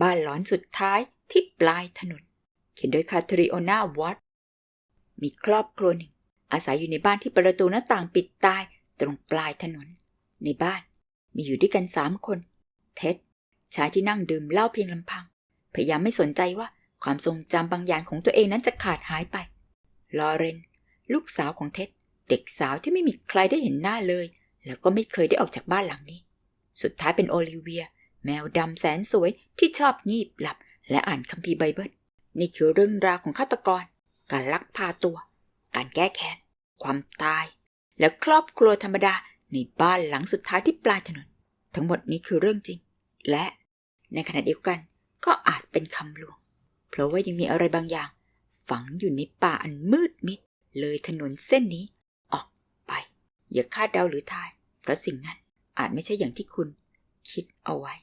บ้านหลอนสุดท้ายที่ปลายถนน เขียนโดยคาทริโอนาวอตมีครอบครัวหนึ่ง อาศัยอยู่ในบ้านที่ประตูหน้าต่างปิดตายตรงปลายถนน ในบ้านมีอยู่ด้วยกันสามคน เท็ดชายที่นั่งดื่มเหล้าเพียงลำพัง พยายามไม่สนใจว่าความทรงจำบางอย่างของตัวเองนั้นจะขาดหายไป ลอเรน ลูกสาวของเท็ดเด็กสาวที่ไม่มีใครได้เห็นหน้าเลย แล้วก็ไม่เคยได้ออกจากบ้านหลังนี้ สุดท้ายเป็นโอลิเวีย แมวดำแสนสวยที่ชอบงีบหลับ และอ่านคัมภีร์ไบเบิลนี่คือเรื่องราวของฆาตกร การลักพาตัว การแก้แค้น ความตาย และครอบครัวธรรมดาในบ้านหลังสุดท้ายที่ปลายถนน ทั้งหมดนี้คือเรื่องจริง และในขณะเดียวกันก็อาจเป็นคำลวง เพราะว่ายังมีอะไรบางอย่าง ฝังอยู่ในป่าอันมืดมิด เลยถนนเส้นนี้ ออกไป อย่าคาดเดาหรือทาย เพราะสิ่งนั้นอาจไม่ใช่อย่างที่คุณคิดเอาไว้